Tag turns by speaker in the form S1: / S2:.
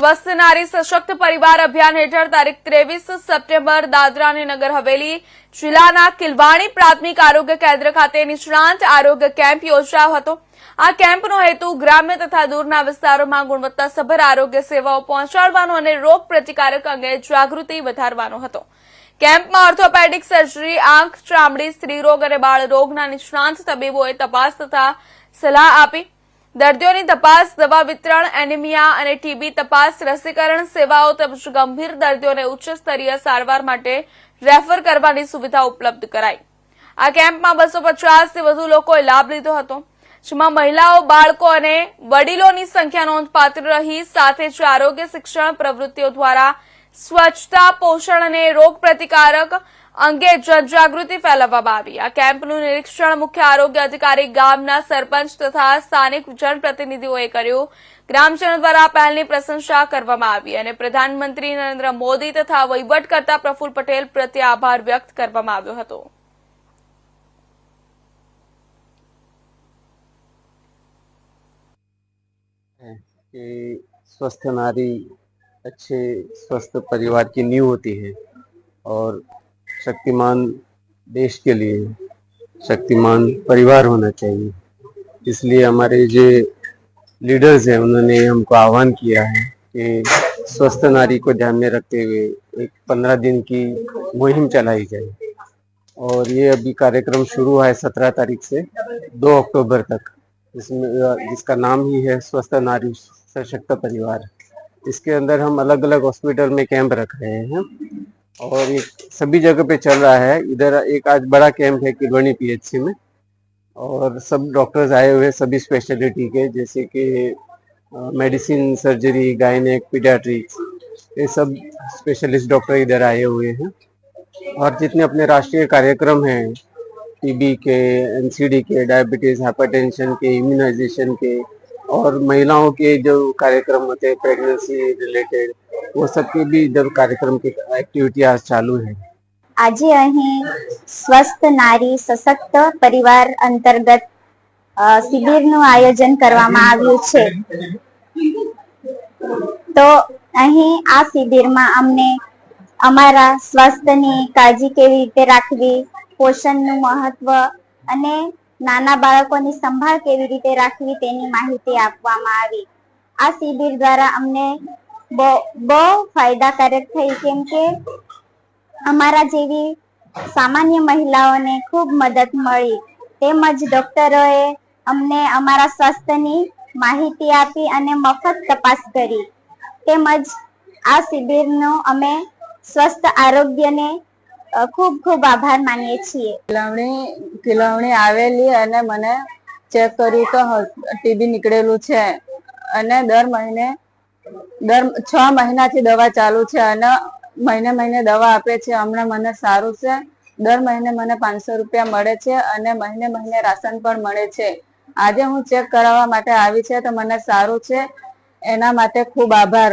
S1: સ્વસ્થ નારી સશક્ત પરિવાર અભિયાન હેઠળ તારીખ ત્રેવીસ સપ્ટેમ્બર દાદરા અને નગર હવેલી જિલ્લાના કિલવાણી પ્રાથમિક આરોગ્ય કેન્દ્ર ખાતે નિષ્ણાંત આરોગ્ય કેમ્પ યોજાયો હતો. આ કેમ્પનો હેતુ ગ્રામ્ય તથા દૂરના વિસ્તારોમાં ગુણવત્તાસભર આરોગ્ય સેવાઓ પહોંચાડવાનો અને રોગ પ્રતિકારક અંગે જાગૃતિ વધારવાનો હતો. કેમ્પમાં ઓર્થોપેડિક સર્જરી, આંખ ચામડી, સ્ત્રીરોગ અને બાળરોગના નિષ્ણાંત તબીબોએ તપાસ તથા સલાહ આપી. દર્દીઓની તપાસ, દવા વિતરણ, એનિમિયા અને ટીબી તપાસ, રસીકરણ સેવાઓ તેમજ ગંભીર દર્દીઓને ઉચ્ચ સ્તરીય સારવાર માટે રેફર કરવાની સુવિધા ઉપલબ્ધ કરાઈ. આ કેમ્પમાં બસો પચાસથી વધુ લોકોએ લાભ લીધો હતો, જેમાં મહિલાઓ, બાળકો અને વડીલોની સંખ્યા નોંધપાત્ર રહી, સાથે જ આરોગ્ય શિક્ષણ પ્રવૃત્તિઓ દ્વારા સ્વચ્છતા, પોષણ અને રોગ પ્રતિકારક અંગે જનજાગૃતિ ફેલાવવામાં આવી આ કેમ્પનું નિરીક્ષણ મુખ્ય આરોગ્ય અધિકારી ગામના સરપંચ તથા સ્થાનિક જનપ્રતિનિધિઓએ કર્યું ગ્રામજનો દ્વારા આ પહેલની પ્રશંસા કરવામાં આવી અને પ્રધાનમંત્રી નરેન્દ્ર મોદી તથા વહીવટકર્તા પ્રફુલ્લ પટેલ પ્રત્યે આભાર વ્યક્ત કરવામાં આવ્યો હતો
S2: है कि स्वस्थ नारी अच्छे स्वस्थ परिवार की नींव होती है और शक्तिमान देश के लिए, शक्तिमान परिवार होना चाहिए। इसलिए हमारे जो लीडर्स हैं, उन्होंने हमको आह्वान किया है कि स्वस्थ नारी को ध्यान में रखते हुए एक पंद्रह दिन की मुहिम चलाई जाए। और ये अभी कार्यक्रम शुरू है सत्रह तारीख से, दो अक्टूबर तक। इसमें, जिसका नाम ही है स्वस्थ नारी, सशक्त परिवार। इसके अंदर हम अलग अलग हॉस्पिटल में कैंप रख रहे हैं। और ये सभी जगह पे चल रहा है। इधर एक आज बड़ा कैंप है किलवनी पीएचसी में और सब डॉक्टर्स आए हुए सभी स्पेशलिटी के, जैसे कि मेडिसिन सर्जरी गायनेक पीडियाट्रिक्स ये सब स्पेशलिस्ट डॉक्टर इधर आए हुए हैं। और जितने अपने राष्ट्रीय कार्यक्रम हैं टीबी के एनसीडी के डायबिटीज़ हाइपरटेंशन के इम्यूनाइजेशन के और महिलाओं के जो कार्यक्रम होते हैं प्रेगनेंसी रिलेटेड वो सब के भी इधर कार्यक्रम की एक्टिविटी आज चालू है
S3: આજે અહીં સ્વસ્થ નારી સશક્ત પરિવાર અંતર્ગત અ, શિબિરનું આયોજન કરવામાં આવ્યું છે તો અહીં આ શિબિરમાં અમને અમારા સ્વાસ્થ્યની કાળજી કેવી રીતે રાખવી પોષણનું મહત્વ અને નાના બાળકોની સંભાળ કેવી રીતે રાખવી તેની માહિતી આપવામાં આવી આ શિબિર દ્વારા અમને બહુ ફાયદાકારક થઈ કેમ કે અમારા જેવી સામાન્ય મહિલાઓને ખૂબ મદદ મળી. તેમજ ડોક્ટરોએ અમને અમારા સ્વાસ્થ્યની માહિતી આપી અને મફત તપાસ કરી. તેમજ આ શિબિરનો અમે સ્વસ્થ આરોગ્યને ખૂબ ખૂબ આભાર માનીએ છીએ.
S4: કિલવણી કિલવણી આવેલી અને મને ચેક કર્યું તો ટીબી નીકળેલું છે. અને દર મહિને દર છ મહિનાથી દવા ચાલુ છે અને મહિને મહિને દવા આપે છે. હમણાં મને સારું છે. દર મહિને મને પાંચસો રૂપિયા મળે છે અને મહિને મહિને રાશન પણ મળે છે. આજે હું ચેક કરાવવા માટે આવી છે તો મને સારું છે. એના માટે ખૂબ આભાર.